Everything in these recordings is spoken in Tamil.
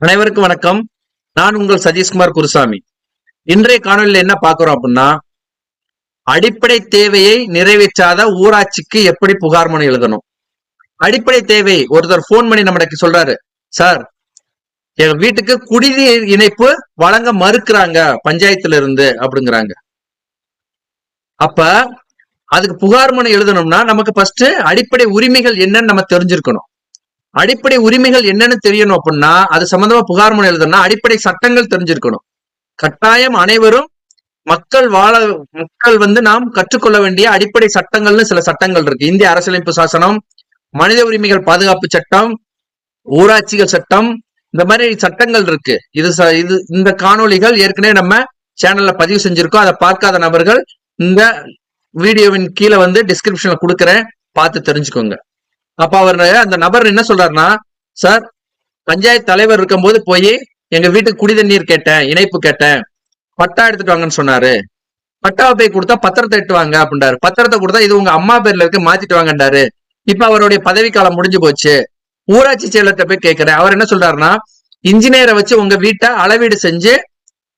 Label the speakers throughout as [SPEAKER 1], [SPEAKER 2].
[SPEAKER 1] அனைவருக்கும் வணக்கம். நான் உங்கள் சதீஷ்குமார் குருசாமி. இன்றைய காணொலியில் என்ன பார்க்குறோம் அப்படின்னா அடிப்படை தேவையை நிறைவேற்றாத ஊராட்சிக்கு எப்படி புகார் மனு எழுதணும்? அடிப்படை தேவை ஒருத்தர் போன் பண்ணி நம்மளுக்கு சொல்றாரு சார் எங்க வீட்டுக்கு குடிநீர் இணைப்பு வழங்க மறுக்கிறாங்க பஞ்சாயத்துல இருந்து அப்படிங்கிறாங்க. அப்ப அதுக்கு புகார் மனு எழுதணும்னா நமக்கு ஃபர்ஸ்ட் அடிப்படை உரிமைகள் என்னன்னு நம்ம தெரிஞ்சிருக்கணும். அடிப்படை உரிமைகள் என்னன்னு தெரியணும் அப்படின்னா அது சம்பந்தமா புகார் மனு எழுதணும்னா அடிப்படை சட்டங்கள் தெரிஞ்சிருக்கணும். கட்டாயம் அனைவரும் மக்கள் வாழ மக்கள் வந்து நாம் கற்றுக்கொள்ள வேண்டிய அடிப்படை சட்டங்கள்னு சில சட்டங்கள் இருக்கு. இந்திய அரசியலமைப்பு சாசனம் மனித உரிமைகள் பாதுகாப்பு சட்டம் ஊராட்சிகள் சட்டம் இந்த மாதிரி சட்டங்கள் இருக்கு. இது ச- இது இந்த காணொளிகள் ஏற்கனவே நம்ம சேனல்ல பதிவு செஞ்சிருக்கோம். அதை பார்க்காத நபர்கள் இந்த வீடியோவின் கீழே வந்து டிஸ்கிரிப்ஷன்ல கொடுக்குறேன். பார்த்து தெரிஞ்சுக்கோங்க. அப்ப அவர் அந்த நபர் என்ன சொல்றாருன்னா சார் பஞ்சாயத்து தலைவர் இருக்கும்போது போய் எங்க வீட்டுக்கு குடி தண்ணீர் கேட்டேன் இணைப்பு கேட்டேன். பட்டா எடுத்துட்டு வாங்கன்னு சொன்னாரு. பட்டாவை போய் கொடுத்தா பத்திரத்தை எடுத்து வாங்க அப்படின்றாரு. பத்திரத்தை கொடுத்தா இது உங்க அம்மா பேர்ல இருக்கு மாத்திட்டு வாங்கன்றாரு. இப்ப அவருடைய பதவி காலம் முடிஞ்சு போச்சு. ஊராட்சி செயலர்கிட்ட போய் கேட்கிறேன் அவர் என்ன சொல்றாருன்னா இன்ஜினியரை வச்சு உங்க வீட்டை அளவீடு செஞ்சு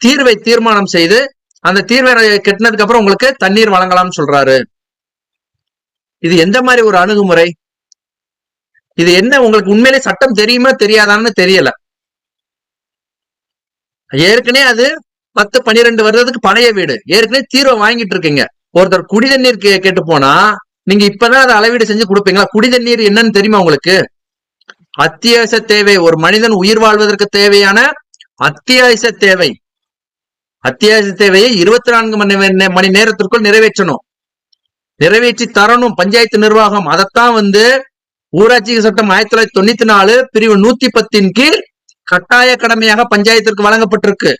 [SPEAKER 1] தீர்வை தீர்மானம் செய்து அந்த தீர்வை கெட்டினதுக்கு அப்புறம் உங்களுக்கு தண்ணீர் வழங்கலாம்னு சொல்றாரு. இது எந்த மாதிரி ஒரு அணுகுமுறை? இது என்ன உங்களுக்கு உண்மையிலே சட்டம் தெரியுமா தெரியாதான்னு தெரியல. ஏற்கனவே அது பத்து பன்னிரெண்டு வருடத்துக்கு பழைய வீடு. ஏற்கனவே தீர்வை வாங்கிட்டு இருக்கீங்க. ஒருத்தர் குடி தண்ணீர் கே- கேட்டு போனா நீங்க இப்பதான் அதை அளவீடு செஞ்சு கொடுப்பீங்களா? குடி தண்ணீர் என்னன்னு தெரியுமா உங்களுக்கு? அத்தியாவசிய தேவை. ஒரு மனிதன் உயிர் வாழ்வதற்கு தேவையான அத்தியாவசிய தேவை. அத்தியாவசிய தேவையை இருபத்தி நான்கு மணி மணி நேரத்திற்குள் நிறைவேற்றணும். நிறைவேற்றி தரணும். பஞ்சாயத்து நிர்வாகம். அதைத்தான் வந்து ஊராட்சி சட்டம் ஆயிரத்தி தொள்ளாயிரத்தி தொண்ணூத்தி நாலு பிரிவு நூத்தி பத்தின் கீழ் கட்டாய கடமையாக பஞ்சாயத்திற்கு வழங்கப்பட்டிருக்கு.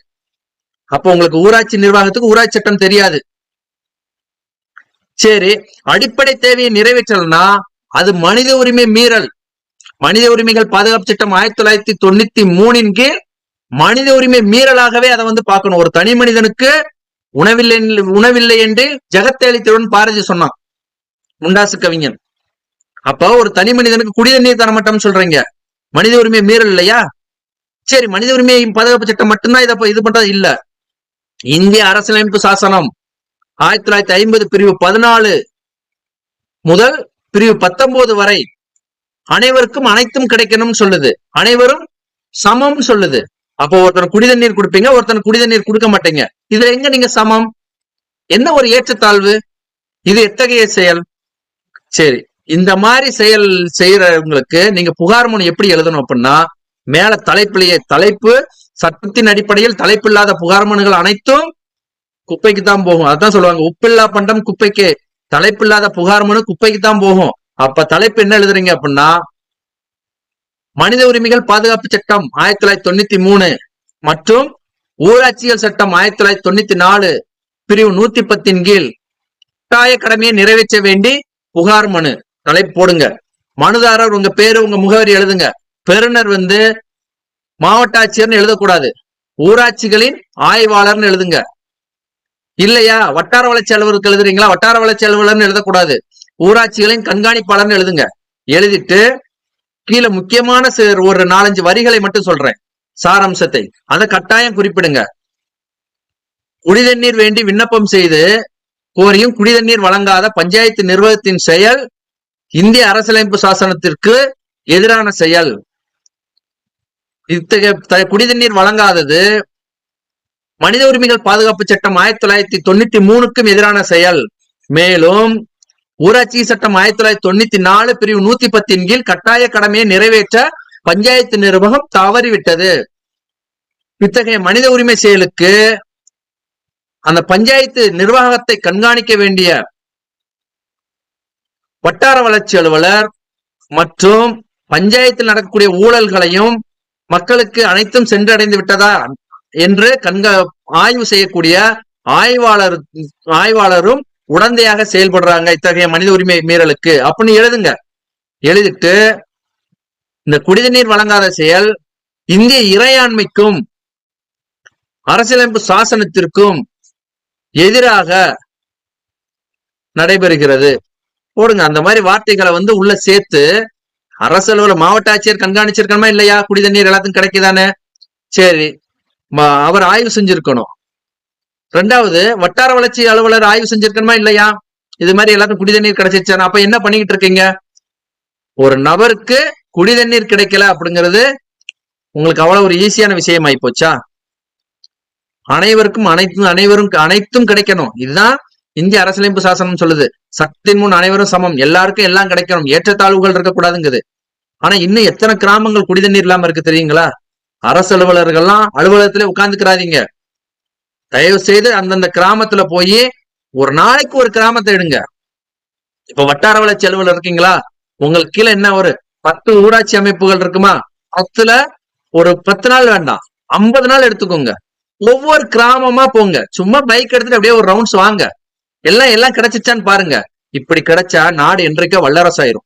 [SPEAKER 1] அப்போ உங்களுக்கு ஊராட்சி நிர்வாகத்துக்கு ஊராட்சி சட்டம் தெரியாது. சரி அடிப்படை தேவையை நிறைவேற்றலனா அது மனித உரிமை மீறல். மனித உரிமைகள் பாதுகாப்பு சட்டம் ஆயிரத்தி தொள்ளாயிரத்தி தொண்ணூத்தி மூணின் கீழ் மனித உரிமை மீறலாகவே அதை வந்து பார்க்கணும். ஒரு தனி மனிதனுக்கு உணவில்லை உணவில்லை என்று ஜெகத்தேலித்தருடன் பாரதி சொன்னான். முண்டாசு கவிஞன் அப்போ ஒரு தனி மனிதனுக்கு குடி தண்ணீர் தர மாட்டோம்னு சொல்றீங்க. மனித உரிமை மீறல் இல்லையா? சரி மனித உரிமை பாதுகாப்பு சட்டம் மட்டும்தான் இதை இது பண்றது இல்ல. இந்திய அரசியலமைப்பு சாசனம் ஆயிரத்தி தொள்ளாயிரத்தி ஐம்பது பிரிவு பதினாலு முதல் பிரிவு பத்தொன்பது வரை அனைவருக்கும் அனைத்தும் கிடைக்கணும்னு சொல்லுது. அனைவரும் சமம் சொல்லுது. அப்போ ஒருத்தன் குடி தண்ணீர் கொடுப்பீங்க ஒருத்தன் குடி தண்ணீர் கொடுக்க மாட்டீங்க. இதுல எங்க நீங்க சமம்? என்ன ஒரு ஏற்றத்தாழ்வு? இது எத்தகைய செயல்? சரி இந்த மாதிரி செயல் செய்யறவங்களுக்கு நீங்க புகார் மனு எப்படி எழுதணும் அப்படின்னா மேல தலைப்பிலேயே தலைப்பு சட்டத்தின் அடிப்படையில் தலைப்பில்லாத புகார் மனுகள் அனைத்தும் குப்பைக்கு தான் போகும். அதான் சொல்லுவாங்க உப்பில்லா பண்டம் குப்பைக்கு. தலைப்பில்லாத புகார் மனு குப்பைக்கு தான் போகும். அப்ப தலைப்பு என்ன எழுதுறீங்க அப்படின்னா மனித உரிமைகள் பாதுகாப்பு சட்டம் ஆயிரத்தி தொள்ளாயிரத்தி தொண்ணூத்தி மூணு மற்றும் ஊராட்சிகள் சட்டம் ஆயிரத்தி தொள்ளாயிரத்தி தொண்ணூத்தி நாலு பிரிவு நூத்தி பத்தின் கீழ் கட்டாய கடமையை நிறைவேற்ற வேண்டி புகார் மனு. தலைப்பு போடுங்க. மனுதாரர் உங்க பேரு உங்க முகவரி எழுதுங்க. பெறுநர் வந்து மாவட்ட ஆட்சியர்னு எழுதக்கூடாது. ஊராட்சிகளின் ஆய்வாளர்னு எழுதுங்க. இல்லையா? வட்டார வளர்ச்சி அலுவலருக்கு எழுதுறீங்களா? வட்டார வளர்ச்சி அலுவலர்னு எழுதக்கூடாது. ஊராட்சிகளின் கண்காணிப்பாளர்னு எழுதுங்க. எழுதிட்டு கீழே முக்கியமான ஒரு நாலஞ்சு வரிகளை மட்டும் சொல்றேன். சாராம்சத்தை. அதை கட்டாயம் குறிப்பிடுங்க. குடிதண்ணீர் வேண்டி விண்ணப்பம் செய்து கோரியும் குடிதண்ணீர் வழங்காத பஞ்சாயத்து நிர்வாகத்தின் செயல் இந்திய அரசியலமைப்பு சாசனத்திற்கு எதிரான செயல். இத்தகைய குடிதண்ணீர் வழங்காதது மனித உரிமைகள் பாதுகாப்பு சட்டம் ஆயிரத்தி தொள்ளாயிரத்தி தொண்ணூத்தி மூணுக்கும் எதிரான செயல். மேலும் ஊராட்சி சட்டம் ஆயிரத்தி தொள்ளாயிரத்தி தொண்ணூத்தி நாலு பிரிவு நூத்தி பத்தின் கீழ் கட்டாய கடமையை நிறைவேற்ற பஞ்சாயத்து நிர்வாகம் தவறிவிட்டது. இத்தகைய மனித உரிமை செயலுக்கு அந்த பஞ்சாயத்து நிர்வாகத்தை கண்காணிக்க வேண்டிய வட்டார வளர்ச்சி அலுவலர் மற்றும் பஞ்சாயத்தில் நடக்கக்கூடிய ஊழல்களையும் மக்களுக்கு அனைத்தும் சென்றடைந்து விட்டதா என்று கண்க ஆய்வு செய்யக்கூடிய ஆய்வாளர் ஆய்வாளரும் உடந்தையாக செயல்படுறாங்க இத்தகைய மனித உரிமை மீறலுக்கு. அப்படின்னு எழுதுங்க. எழுதிட்டு இந்த குடிநீர் வழங்காத செயல் இந்திய இறையாண்மைக்கும் அரசியலமைப்பு சாசனத்திற்கும் எதிராக நடைபெறுகிறது. போடுங்க. அந்த மாதிரி வார்த்தைகளை வந்து உள்ள சேர்த்து அரசு மாவட்ட ஆட்சியர் கண்காணிச்சிருக்கணுமா இல்லையா? குடி தண்ணீர் எல்லாத்துக்கும் கிடைக்குதானே? சரி. அவர் ஆய்வு செஞ்சிருக்கணும். ரெண்டாவது வட்டார வளர்ச்சி அலுவலர் ஆய்வு செஞ்சிருக்கணுமா இல்லையா? இது மாதிரி எல்லாத்துக்கும் குடி தண்ணீர் கிடைச்சிருச்சானா அப்ப என்ன பண்ணிக்கிட்டு இருக்கீங்க? ஒரு நபருக்கு குடி தண்ணீர் கிடைக்கல அப்படிங்கிறது உங்களுக்கு அவ்வளவு ஒரு ஈஸியான விஷயம் ஆயி போச்சா? அனைவருக்கும் அனைத்தும் அனைவரும் அனைத்தும் கிடைக்கணும். இதுதான் இந்திய அரசியலமைப்பு சாசனம் சொல்லுது சக்தியின் முன் அனைவரும் சமம் எல்லாருக்கும் எல்லாம் கிடைக்கணும் ஏற்றத்தாழ்வுகள் இருக்கக்கூடாதுங்குது. ஆனா இன்னும் எத்தனை கிராமங்கள் குடி தண்ணீர் இல்லாம இருக்கு தெரியுங்களா? அரசு அலுவலர்கள்லாம் அலுவலகத்திலே உட்கார்ந்துக்கிறாதீங்க. தயவு செய்து அந்தந்த கிராமத்துல போய் ஒரு நாளைக்கு ஒரு கிராமத்தை எடுங்க. இப்ப வட்டார வளர்ச்சி அலுவலர் இருக்கீங்களா? உங்களுக்கு கீழே என்ன ஒரு பத்து ஊராட்சி அமைப்புகள் இருக்குமா? பத்துல ஒரு பத்து நாள் வேண்டாம் ஐம்பது நாள் எடுத்துக்கோங்க. ஒவ்வொரு கிராமமா போங்க சும்மா பைக் எடுத்துட்டு அப்படியே ஒரு ரவுண்ட்ஸ் வாங்க. எல்லாம் எல்லாம் கிடைச்சிச்சான்னு பாருங்க. இப்படி கிடைச்சா நாடு என்றைக்கோ வல்லரசாயிரும்.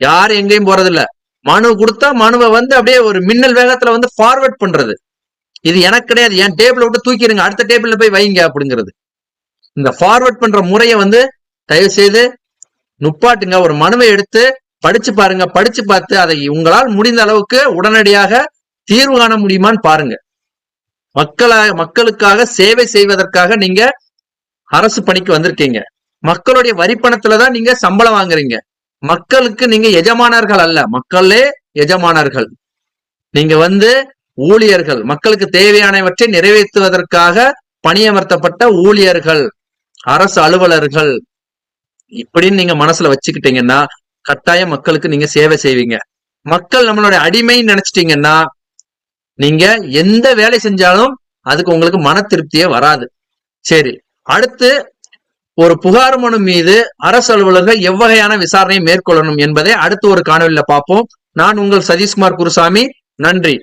[SPEAKER 1] யாரும் எங்கேயும் போறதில்ல. மனு கொடுத்தா மனுவை வந்து அப்படியே ஒரு மின்னல் வேகத்துல வந்து ஃபார்வர்ட் பண்றது. இது எனக்கு கிடையாது. என் டேபிள் விட்டு தூக்கிடுங்க. அடுத்த டேபிள்ல போய் வைங்க அப்படிங்கிறது. இந்த ஃபார்வர்ட் பண்ற முறையை வந்து தயவு செய்து நுப்பாட்டுங்க. ஒரு மனுவை எடுத்து படிச்சு பாருங்க. படிச்சு பார்த்து அதை உங்களால் முடிந்த அளவுக்கு உடனடியாக தீர்வு காண முடியுமான்னு பாருங்க. மக்களாக மக்களுக்காக சேவை செய்வதற்காக நீங்க அரசு பணிக்கு வந்திருக்கீங்க. மக்களுடைய வரி பணத்துல தான் நீங்க சம்பளம் வாங்குறீங்க. மக்களுக்கு நீங்க எஜமானர்கள் அல்ல. மக்களே எஜமானர்கள். நீங்க வந்து ஊழியர்கள். மக்களுக்கு தேவையானவற்றை நிறைவேற்றுவதற்காக பணியமர்த்தப்பட்ட ஊழியர்கள் அரசு அலுவலர்கள். இப்படின்னு நீங்க மனசுல வச்சுக்கிட்டீங்கன்னா கட்டாயம் மக்களுக்கு நீங்க சேவை செய்வீங்க. மக்கள் நம்மளுடைய அடிமைன்னு நினைச்சிட்டீங்கன்னா நீங்க எந்த வேலை செஞ்சாலும் அதுக்கு உங்களுக்கு மன திருப்தியே வராது. சரி அடுத்து ஒரு புகார் மனு மீது அரசு அலுவலர்கள் எவ்வகையான விசாரணையை மேற்கொள்ளணும் என்பதை அடுத்து ஒரு காணொலியில பார்ப்போம். நான் உங்கள் சதீஷ்குமார் குருசாமி. நன்றி.